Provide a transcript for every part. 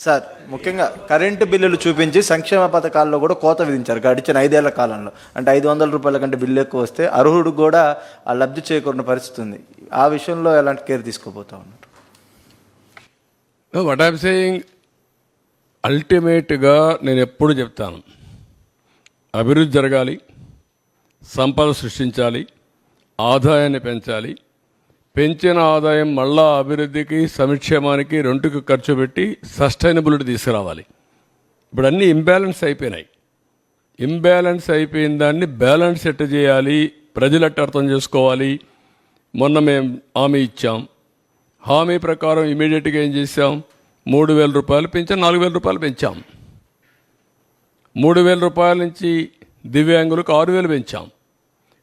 Sir ముఖ్యంగా current బిల్లులు చూపించి సంక్షేమ పథకాల్లో కూడా కోత విధించారు. గడిచిన ఐదేళ్ళ కాలంలో. అంటే ఐదు వందల రూపాయల కంటే బిల్లు ఎక్కువ వస్తే అర్హుడు కూడా ఆ లబ్ధి చేకూరిన పరిస్థితి ఉంది. ఆ విషయంలో ఎలాంటి కేర్ తీసుకోబోతా ఉన్నారు? వాట్ ఐమ్ సేయింగ్ అల్టిమేట్గా నేను ఎప్పుడు చెప్తాను. అభివృద్ధి జరగాలి సంపద సృష్టించాలి ఆదాయాన్ని పెంచాలి పెంచిన ఆదాయం మళ్ళా అభివృద్ధికి సంక్షేమానికి రెండుకి ఖర్చు పెట్టి సస్టైనబిలిటీ తీసుకురావాలి. ఇప్పుడు అన్నీ ఇంబ్యాలెన్స్ అయిపోయినాయి. ఇంబ్యాలెన్స్ అయిపోయిన దాన్ని బ్యాలెన్స్ ఎట్ట చేయాలి? ప్రజలు ఎట్ట అర్థం చేసుకోవాలి? మొన్న మేము హామీ ఇచ్చాం. హామీ ప్రకారం ఇమీడియట్గా ఏం చేసాం మూడు వేల రూపాయలు పెంచాం నాలుగు వేల రూపాయలు పెంచాం. మూడు వేల రూపాయల నుంచి దివ్యాంగులకు ఆరు వేలు పెంచాం.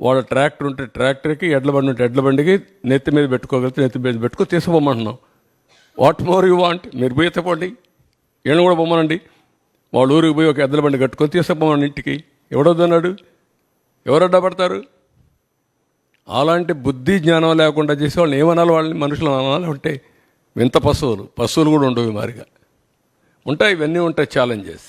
వాళ్ళ ట్రాక్టర్ ఉంటే ట్రాక్టర్కి ఎడ్ల బండి ఉంటే ఎడ్ల బండికి నెత్తి మీద పెట్టుకోగలిగితే నెత్తి మీద పెట్టుకో తీసుకుపోమంటున్నాం. వాట్ మోర్ యూ వాంట్ మీరు పోయి ఎత్తపోండి ఈయన కూడా పొమ్మనండి. వాళ్ళ ఊరికి పోయి ఒక ఎద్దల బండి కట్టుకొని తీసుకుపోమని ఇంటికి. ఎవడొద్దన్నాడు ఎవరు అడ్డపడతారు అలాంటి బుద్ధి జ్ఞానం లేకుండా చేసే వాళ్ళని ఏమనాలి? వాళ్ళని మనుషులు అనాలి ఉంటే వింత పశువులు. పశువులు కూడా ఉండవు మారిగా. ఉంటాయి ఇవన్నీ ఉంటాయి ఛాలెంజెస్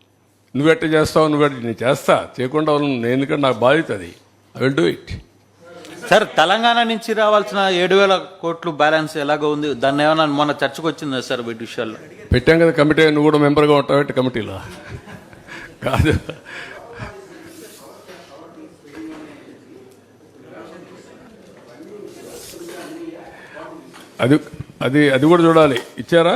నువ్వెట్ట చేస్తావు నువ్వెట్ట నేను చేస్తా. చేయకుండా నేను ఎందుకంటే నాకు బాధ్యత అది. I will do it sir Telangana నుంచి రావాల్సిన ఏడు వేల కోట్లు బ్యాలెన్స్ ఎలాగో ఉంది? దాన్ని ఏమైనా మొన్న చర్చకు వచ్చిందా సార్ వీటి విషయాల్లో? పెట్టాం కదా కమిటీ నువ్వు కూడా మెంబర్గా ఉంటావు కమిటీలో? కాదు. అది అది అది కూడా చూడాలి. ఇచ్చారా?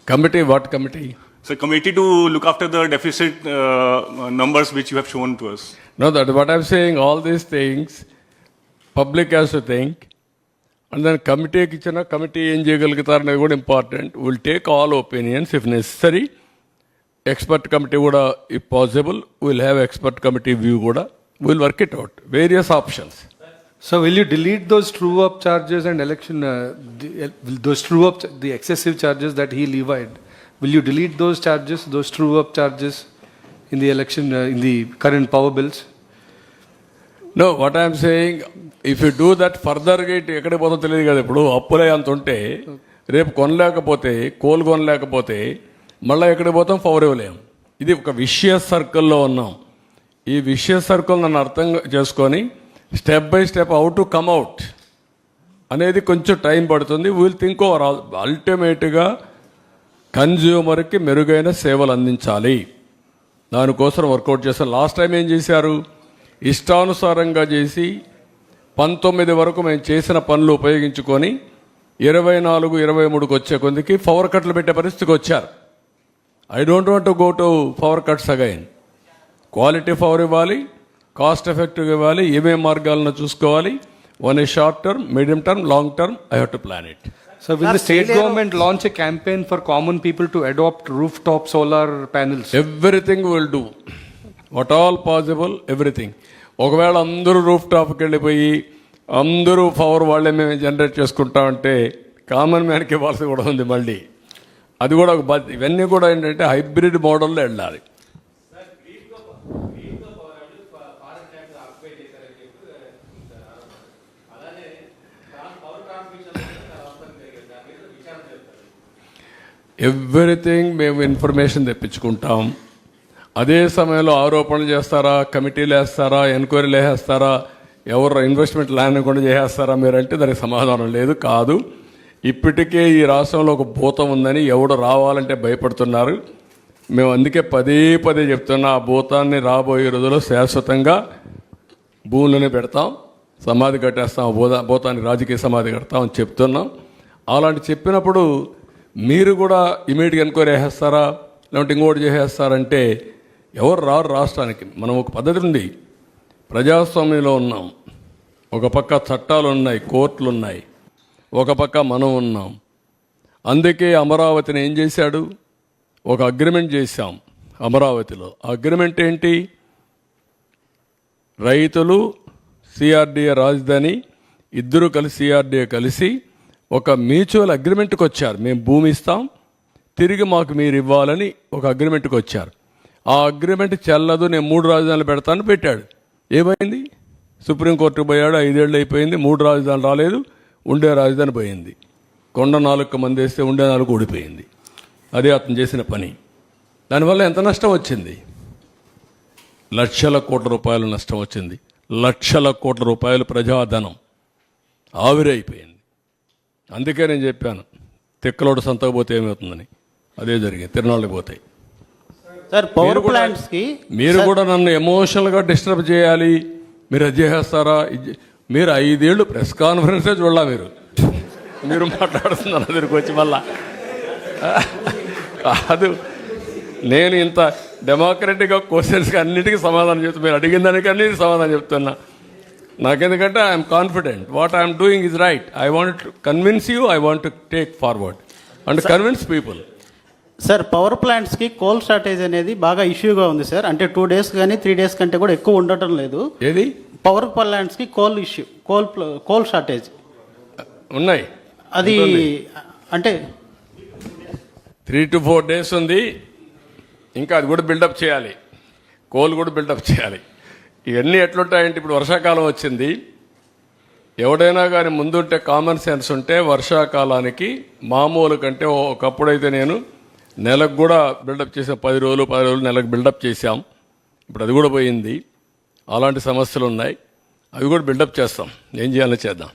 of the uh, new policy? Committee what committee So, committee to look after the deficit uh, uh, numbers which you have shown to us. No that what I'm saying all these things public has to think and దాని కమిటీకి ఇచ్చిన committee ఏం చేయగలుగుతారు అనేది కూడా important will take all opinions if necessary expert committee కూడా if possible will have expert committee view కూడా will work it out various options So will you delete those true up charges and election, uh, the, uh, those true up, the excessive charges that he levied? Will you delete those charges, those true up charges in the election, uh, in the current power bills? No what I'm saying if you do that ఫర్దర్గా ఇటు ఎక్కడికి పోతుందో తెలియదు కదా ఇప్పుడు అప్పులే అంత ఉంటే రేపు కొనలేకపోతే కోలు కొనలేకపోతే మళ్ళీ ఎక్కడికి పోతాం పవర్ ఇవ్వలేం ఇది ఒక విషయ సర్కిల్లో ఉన్నాం ఈ విషయ సర్కిల్ నన్ను అర్థం చేసుకొని step by step out to come out అనేది కొంచెం టైం పడుతుంది. విల్ థింక్ ఓవర్ అల్టిమేట్గా కన్జ్యూమర్కి మెరుగైన సేవలు అందించాలి. దానికోసం వర్కౌట్ చేస్తారు లాస్ట్ టైం ఏం చేశారు? ఇష్టానుసారంగా చేసి పంతొమ్మిది వరకు మేము చేసిన పనులు ఉపయోగించుకొని ఇరవై నాలుగు ఇరవై మూడుకి వచ్చే కొందికి పవర్ కట్లు పెట్టే పరిస్థితికి వచ్చారు. I don't want go to power cuts again. Quality power ఇవ్వాలి. కాస్ట్ ఎఫెక్టివ్గా ఇవ్వాలి ఏమేం మార్గాలను చూసుకోవాలి one a short term medium term long term I have to plan it So will the state government launch a campaign for common people to adopt rooftop solar panels? Everything will do what all possible everything ఒకవేళ అందరూ roof టాప్కి వెళ్ళిపోయి అందరూ power వాళ్ళే మేము generate చేసుకుంటామంటే common మ్యాన్కి ఇవ్వాల్సి కూడా ఉంది మళ్ళీ. అది కూడా ఒక బద్- ఇవన్నీ కూడా ఏంటంటే హైబ్రిడ్ మోడల్లో వెళ్ళాలి. ఎవ్రీథింగ్ మేము ఇన్ఫర్మేషన్ తెప్పించుకుంటాం. అదే సమయంలో ఆరోపణలు చేస్తారా? కమిటీలు వేస్తారా? ఎంక్వైరీలు వేసేస్తారా ఎవరు ఇన్వెస్ట్మెంట్ ల్యాండ్ కూడా చేసేస్తారా? మీరంటే దానికి సమాధానం లేదు కాదు. ఇప్పటికే ఈ రాష్ట్రంలో ఒక భూతం ఉందని ఎవడు రావాలంటే భయపడుతున్నారు. మేము అందుకే పదే పదే చెప్తున్నా ఆ భూతాన్ని రాబోయే రోజుల్లో శాశ్వతంగా భూములనే పెడతాం సమాధి కట్టేస్తాం ఆ భూత భూతానికి రాజకీయ సమాధి కడతాం అని చెప్తున్నాం. అలాంటి చెప్పినప్పుడు మీరు కూడా ఇమీడియట్గా ఎంక్వైరీ చేసేస్తారా? లేదంటే ఇంకోటి చేసేస్తారంటే ఎవరు రారు రాష్ట్రానికి. మనం ఒక పద్ధతి ఉంది. ప్రజాస్వామ్యంలో ఉన్నాం. ఒక పక్క చట్టాలు ఉన్నాయి కోర్టులు ఉన్నాయి. ఒక పక్క మనం ఉన్నాం. అందుకే అమరావతిని ఏం చేశాడు? ఒక అగ్రిమెంట్ చేశాం అమరావతిలో. అగ్రిమెంట్ ఏంటి? రైతులు సిఆర్డీఏ రాజధాని ఇద్దరు కలిసి సిఆర్డీఏ కలిసి ఒక మ్యూచువల్ అగ్రిమెంట్కి వచ్చారు. మేము భూమి ఇస్తాం తిరిగి మాకు మీరు ఇవ్వాలని ఒక అగ్రిమెంట్కి వచ్చారు. ఆ అగ్రిమెంట్ చెల్లదు నేను మూడు రాజధానులు పెడతాను పెట్టాడు. ఏమైంది? సుప్రీంకోర్టుకు పోయాడు ఐదేళ్ళు అయిపోయింది మూడు రాజధానులు రాలేదు ఉండే రాజధాని పోయింది. కొండ నాలుగు మంది వేస్తే ఉండే నాలుగు ఓడిపోయింది అదే అతను చేసిన పని. దానివల్ల ఎంత నష్టం వచ్చింది? లక్షల కోట్ల రూపాయలు నష్టం వచ్చింది. లక్షల కోట్ల రూపాయలు ప్రజాధనం. ఆవిరైపోయింది. అందుకే నేను చెప్పాను తిక్కలోడు సంతకు పోతే ఏమవుతుందని. అదే జరిగింది తిరునాళ్ళకి పోతాయి సార్ పవర్ మీరు కూడా- ప్లాంట్స్కి మీరు కూడా నన్ను ఎమోషనల్గా డిస్టర్బ్ చేయాలి. మీరు అది చేసేస్తారా మీరు ఐదేళ్ళు ప్రెస్ కాన్ఫరెన్సే చూడాల మీరు. మీరు మాట్లాడుతున్నారు దగ్గరికి వచ్చి మళ్ళా. కాదు నేను ఇంత డెమోక్రటిక్గా క్వశ్చన్స్కి అన్నిటికీ సమాధానం చెప్తున్నా మీరు అడిగిన దానికి అన్నిటికీ సమాధానం చెప్తున్నా. నాకెందుకంటే I'm confident. What I'm doing is right. I want to convince you I want to take forward and convince people. Sir power ప్లాంట్స్కి coal shortage అనేది బాగా ఇష్యూగా ఉంది సార్. అంటే టూ డేస్ కానీ త్రీ డేస్ కంటే కూడా ఎక్కువ ఉండటం లేదు. ఏది? Power ప్లాంట్స్కి coal issue coal coal shortage ఉన్నాయి. అది అంటే త్రీ టు ఫోర్ డేస్ ఉంది. ఇంకా అది కూడా బిల్డప్ చేయాలి. కోల్ కూడా బిల్డప్ చేయాలి. ఇవన్నీ ఎట్లుంటాయంటే ఇప్పుడు వర్షాకాలం వచ్చింది. ఎవడైనా కానీ ముందుంటే కామన్ సెన్స్ ఉంటే వర్షాకాలానికి మామూలు కంటే ఒకప్పుడైతే నేను నెలకు కూడా బిల్డప్ చేసాం పది రోజులు పది రోజులు నెలకు బిల్డప్ చేశాం. ఇప్పుడు అది కూడా పోయింది. అలాంటి సమస్యలు ఉన్నాయి. అవి కూడా బిల్డప్ చేస్తాం. ఏం చేయాలో చేద్దాం.